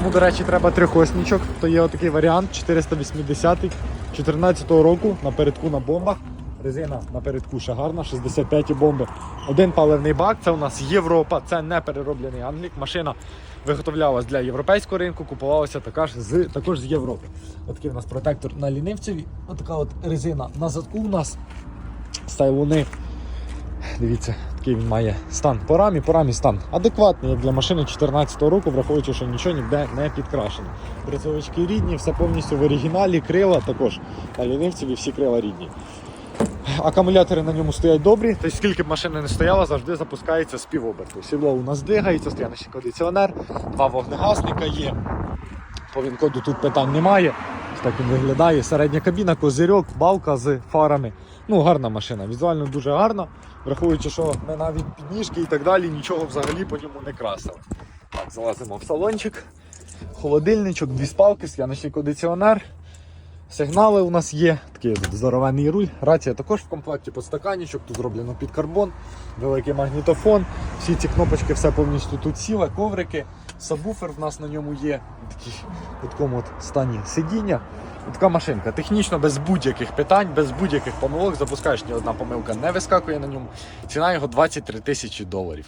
Кому, до речі, треба трьохоснічок, то є отакий варіант 480 14 року напередку на бомбах. Резина напередку ще гарна, 65 бомби. Один паливний бак, це у нас Європа, це не перероблений англік. Машина виготовлялась для європейського ринку, купувалася також з, також з Європи. Отакий у нас протектор на лінивцеві. Отака от резина на задку у нас. Стайлуни. Дивіться, такий він має стан по рамі, по рамі стан адекватний, як для машини 2014 року, враховуючи, що нічого ніде не підкрашено. Брезовички рідні, все повністю в оригіналі, крила також. На лінивцеві всі крила рідні. Акумулятори на ньому стоять добрі, тобто скільки б машина не стояла, завжди запускається з півоберту. Сідло у нас дигається, стоянний кондиціонер, два вогнегасника є. По він-коду тут питань немає. Так він виглядає. Середня кабіна, козирьок, балка з фарами. Ну, гарна машина, візуально дуже гарна. Враховуючи, що ми навіть підніжки і так далі нічого взагалі по ньому не красили. Так, залазимо в салончик. Холодильничок, дві спалки, скляночний кондиціонер. Сигнали у нас є, такий здоровенний руль. Рація також в комплекті подстаканничок, тут зроблено під карбон, великий магнітофон. Всі ці кнопочки все повністю тут сіли, коврики, сабвуфер в нас на ньому є. Такий такому от стані сидіння. Така машинка. Технічно без будь-яких питань, без будь-яких помилок запускаєш, ні одна помилка не вискакує на ньому. Ціна його 23 тисячі доларів.